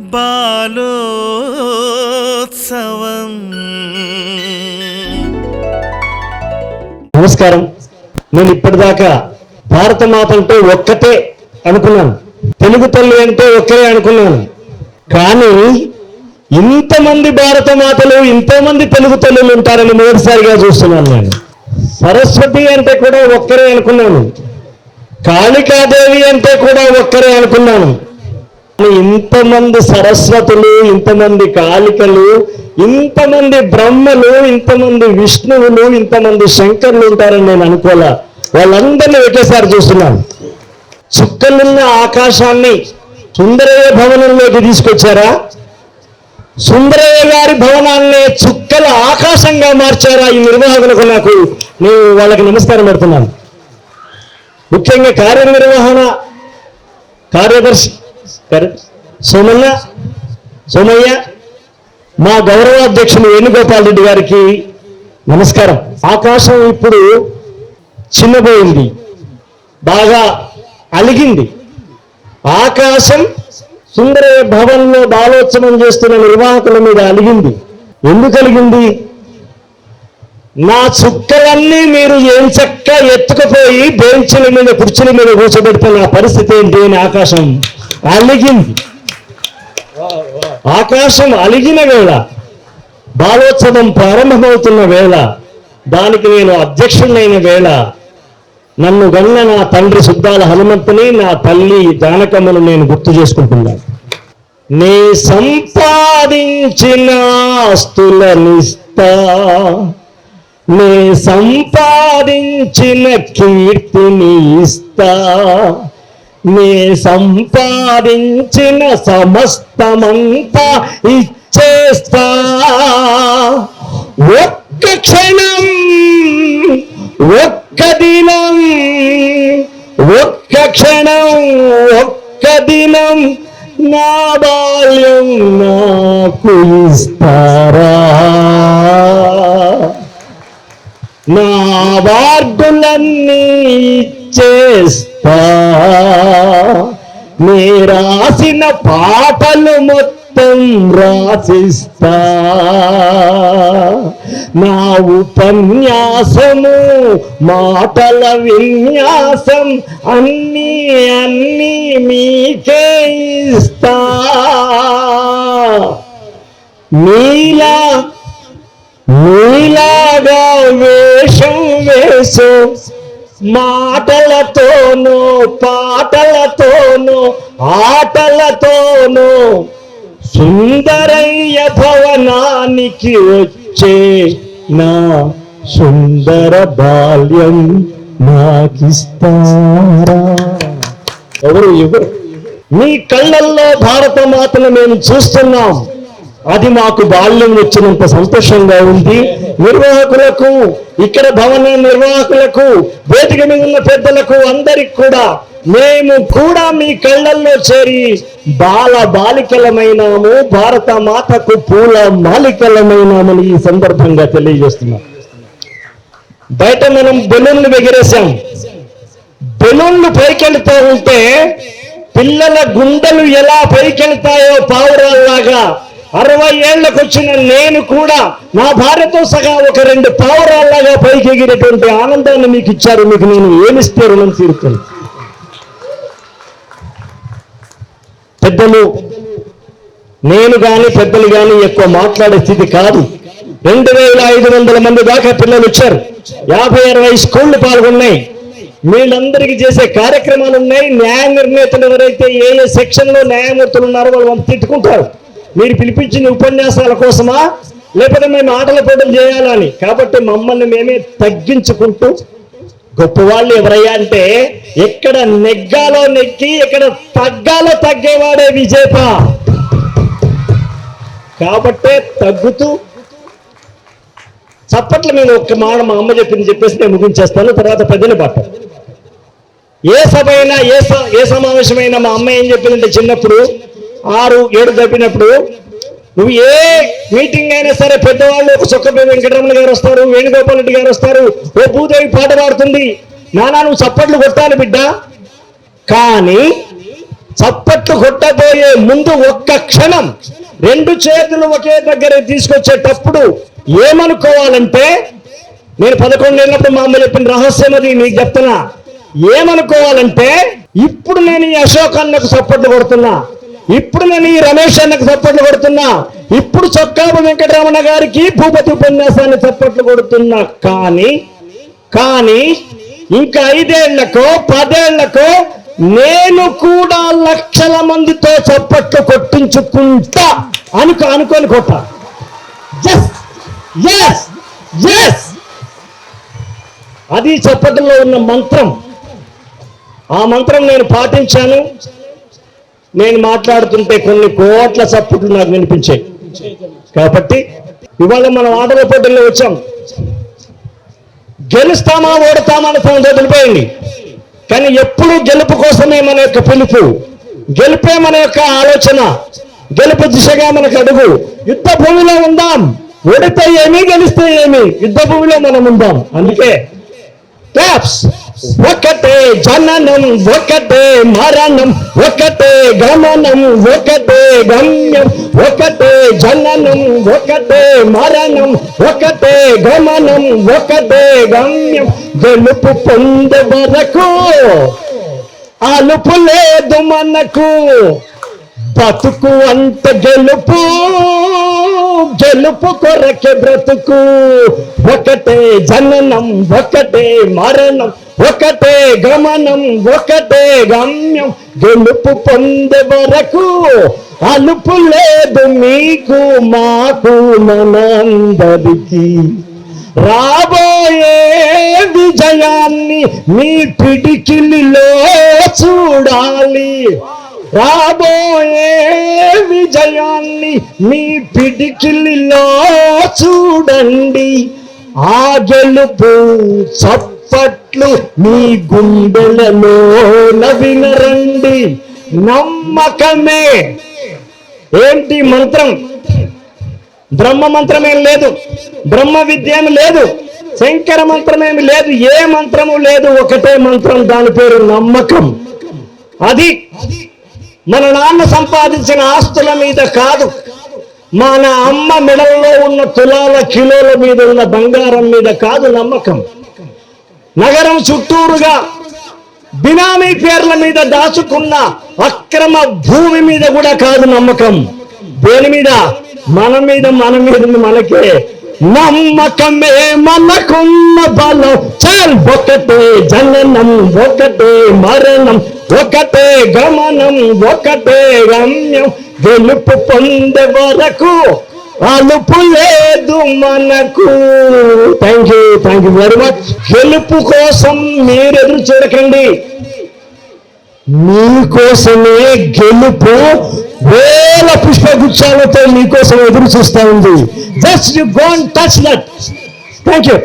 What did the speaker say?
బాలోత్సవం. నమస్కారం. నేను ఇప్పటిదాకా భారత మాత అంటే ఒక్కటే అనుకున్నాను. తెలుగు తల్లి అంటే ఒక్కరే అనుకున్నాను. కానీ ఇంతమంది భారత మాతలు ఇంతమంది తెలుగు తల్లులు ఉంటారని మొదటిసారిగా చూస్తున్నాను నేను. సరస్వతి అంటే కూడా ఒక్కరే అనుకున్నాను. కాళికాదేవి అంటే కూడా ఒక్కరే అనుకున్నాను. ఇంతమంది సరస్వతులు ఇంతమంది కాళికలు ఇంతమంది బ్రహ్మలు ఇంతమంది విష్ణువులు ఇంతమంది శంకర్లు ఉంటారని నేను అనుకోలే. వాళ్ళందరినీ ఒకేసారి చూస్తున్నాను చుక్కలున్న ఆకాశాన్ని సుందరయ్య భవనంలోకి తీసుకొచ్చారా? సుందరయ్య గారి భవనాన్ని చుక్కల ఆకాశంగా మార్చారా ఈ నిర్వాహకులకు నాకు? నేను వాళ్ళకి నమస్కారం పెడుతున్నాను. ముఖ్యంగా కార్యనిర్వహణ కార్యదర్శి కరెక్ట్. సోమన్న సోమయ్య మా గౌరవ అధ్యక్షులు వేణుగోపాల్ రెడ్డి గారికి నమస్కారం. ఆకాశం ఇప్పుడు చిన్నబోయింది బాగా అలిగింది. ఆకాశం సుందర భవన్లో బాలోత్సవం చేస్తున్న నిర్వాహకుల మీద అలిగింది. ఎందుకు అలిగింది? నా చుక్కలన్నీ మీరు ఏం చక్క ఎత్తుకుపోయి బెంచుల మీద కుర్చీల మీద కూర్చోబెడితే నా పరిస్థితి ఏంటి అని ఆకాశం అలిగింది. ఆకాశం అలిగిన వేళ బాలోత్సవం ప్రారంభమవుతున్న వేళ దానికి నేను అధ్యక్షుడైన వేళ నన్ను గన్న నా తండ్రి శుద్ధాల హనుమంతుని నా తల్లి జానకమ్మను నేను గుర్తు చేసుకుంటున్నాను నే సంపాదించిన ఆస్తులనిస్తా నే సంపాదించిన కీర్తిని ఇస్తా నీ సంపాదించిన సమస్తమంతా ఇచ్చేస్తా. ఒక్క క్షణం ఒక్క దినం ఒక్క క్షణం ఒక్క దినం నా బాల్యం నాకు ఇస్తారా? నా వార్డులన్నీ ఇచ్చేస్తా. నే రాసిన పాటలు మొత్తం రాసిస్తా. నా ఉపన్యాసము మాటల విన్యాసం అన్నీ అన్నీ మీకే ఇస్తా. నీలా నీలాగా వేషం వేసో మాటలతోనూ పాటలతోనూ ఆటలతోనూ సుందరయ్య భవనానికి వచ్చే నా సుందర బాల్యం నాకిస్తారా? ఎవరు ఎవరు? మీ కళ్ళల్లో భారత మాతను మేము చూస్తున్నాం. అది మాకు బాల్యం వచ్చినంత సంతోషంగా ఉంది. నిర్వాహకులకు ఇక్కడ భవన నిర్వాహకులకు వేదిక మీద ఉన్న పెద్దలకు అందరికి కూడా మేము కూడా మీ కళ్ళల్లో చేరి బాల బాలికలమైనాము భారత మాతకు పూల మాలికలమైనామని ఈ సందర్భంగా తెలియజేస్తున్నాం. బయట మనం బెలూన్లు ఎగిరేసాం బెలూన్లు పైకెళ్తూ ఉంటే పిల్లల గుండెలు ఎలా పైకెళ్తాయో పావురాల్లాగా అరవై ఏళ్ళకు వచ్చిన నేను కూడా నా భార్యతో సహా ఒక రెండు పావురాల్లాగా పైకి ఎగిరేటువంటి ఆనందాన్ని మీకు ఇచ్చారు. మీకు నేను ఏమిస్తే రుణం తీరుతాను పెద్దలు నేను గాని పెద్దలు కానీ ఎక్కువ మాట్లాడే స్థితి కాదు. రెండు వేల ఐదు వందల మంది దాకా పిల్లలు వచ్చారు. యాభై అరవై స్కూళ్ళు పాల్గొన్నాయి. వీళ్ళందరికీ చేసే కార్యక్రమాలు ఉన్నాయి. న్యాయ నిర్ణేతలు ఎవరైతే ఏ ఏ సెక్షన్లో న్యాయమూర్తులు ఉన్నారో వాళ్ళు తిట్టుకుంటారు. మీరు పిలిపించిన ఉపన్యాసాల కోసమా? లేకపోతే మేము ఆటల పోటీలు చేయాలని కాబట్టి మమ్మల్ని మేమే తగ్గించుకుంటూ గొప్పవాళ్ళు ఎవరయ్యా అంటే ఎక్కడ నెగ్గాలో నెగ్గి ఎక్కడ తగ్గాలో తగ్గేవాడే విజేత. కాబట్టే తగ్గుతూ చప్పట్లు మేము ఒక్క మాట మా అమ్మ చెప్పింది చెప్పేసి నేను ముగించేస్తాను తర్వాత పెద్దలు పట్ట ఏ సభ అయినా ఏ స- ఏ సమావేశమైనా మా అమ్మ ఏం చెప్పిందంటే చిన్నప్పుడు ఆరు ఏడు తప్పినప్పుడు నువ్వు ఏ మీటింగ్ అయినా సరే పెద్దవాళ్ళు ఒక చొక్కపల్లి వెంకటరమణ గారు వస్తారు వేణుగోపాల్ రెడ్డి గారు వస్తారు ఓ భూదేవి పాట పాడుతుంది. నానా నువ్వు చప్పట్లు కొట్టాలి బిడ్డ. కానీ చప్పట్లు కొట్టబోయే ముందు ఒక్క క్షణం రెండు చేతులు ఒకే దగ్గర తీసుకొచ్చేటప్పుడు ఏమనుకోవాలంటే నేను పదకొండు ఏళ్ళప్పుడు మా అమ్మ చెప్పిన రహస్యం అది మీకు చెప్తున్నా. ఏమనుకోవాలంటే ఇప్పుడు నేను ఈ అశోక్ చప్పట్లు కొడుతున్నా. ఇప్పుడు నేను ఈ రమేష్ అన్నకు చప్పట్లు కొడుతున్నా. ఇప్పుడు చొక్కాపు వెంకటరమణ గారికి భూపతి ఉపన్యాసాన్ని చప్పట్లు కొడుతున్నా. కానీ కానీ ఇంకా ఐదేళ్ళకో పదేళ్ళకో నేను కూడా లక్షల మందితో చప్పట్లు కొట్టించుకుంటా అనుకో అనుకొని కొట్ట ఎస్ ఎస్ అది చప్పట్లో ఉన్న మంత్రం. ఆ మంత్రం నేను పాటించాను. నేను మాట్లాడుతుంటే కొన్ని కోట్ల చప్పట్లు నాకు వినిపించాయి. కాబట్టి ఇవాళ మనం ఆటల పోటీల్లో వచ్చాం. గెలుస్తామా ఓడతామా అని వదిలిపోయింది కానీ ఎప్పుడు గెలుపు కోసమే మన యొక్క పిలుపు గెలిపే మన యొక్క ఆలోచన గెలుపు దిశగా మనకు అడుగు. యుద్ధ భూమిలో ఉందాం ఓడితే ఏమి గెలిస్తే ఏమి యుద్ధ భూమిలో మనం ఉందాం. అందుకే క్లాప్స్ ఒకటే జననం ఒకటే మరణం ఒకటే గమనం ఒకటే గమ్యం ఒకటే జననం ఒకటే మరణం ఒకటే గమనం ఒకటే గమ్యం. గెలుపు పొందే వరకు అలుపు లేదు మనకు. బతుకు అంత గెలుపు గెలుపు కొరకే బ్రతుకు. ఒకటే జననం ఒకటే మరణం ఒకటే గమనం ఒకటే గమ్యం. గెలుపు పొందే వరకు అలుపు లేదు మీకు మాకు మనందరికీ. రాబోయే విజయాన్ని మీ పిడికిలిలో చూడాలి. రాబోయే విజయాన్ని మీ పిడికిలిలో చూడండి. ఆ గెలుపు చప్పట్లు మీ గుండెలలో నవినరండి నమ్మకమే. ఏంటి మంత్రం? బ్రహ్మ మంత్రం ఏం లేదు. బ్రహ్మ విద్య ఏమి లేదు. శంకర మంత్రం ఏమి లేదు. ఏ మంత్రము లేదు. ఒకటే మంత్రం దాని పేరు నమ్మకం. అది మన నాన్న సంపాదించిన ఆస్తుల మీద కాదు. మన అమ్మ మెడల్లో ఉన్న తులాల కిలోల మీద ఉన్న బంగారం మీద కాదు నమ్మకం. నగరం చుట్టూరుగా బినామీ పేర్ల మీద దాచుకున్న అక్రమ భూమి మీద కూడా కాదు నమ్మకం. దేని మీద? మన మీద మన మీద మనకే. నమ్మకమే మనకున్న బలం. చాల్ ఒకటే జననం ఒకటే మరణం ఒకటే గమనం ఒకటే గమ్యం. గెలుపు పొందే వరకు అలుపు లేదు మనకు. Thank you thank you very much గెలుపు కోసం మీరు ఎదురు చూడకండి. మీకోసమే గెలుపు వేల పుష్పగుచ్చాలతో మీకోసం ఎదురు చూస్తా ఉంది. Just you gonna touch that thank you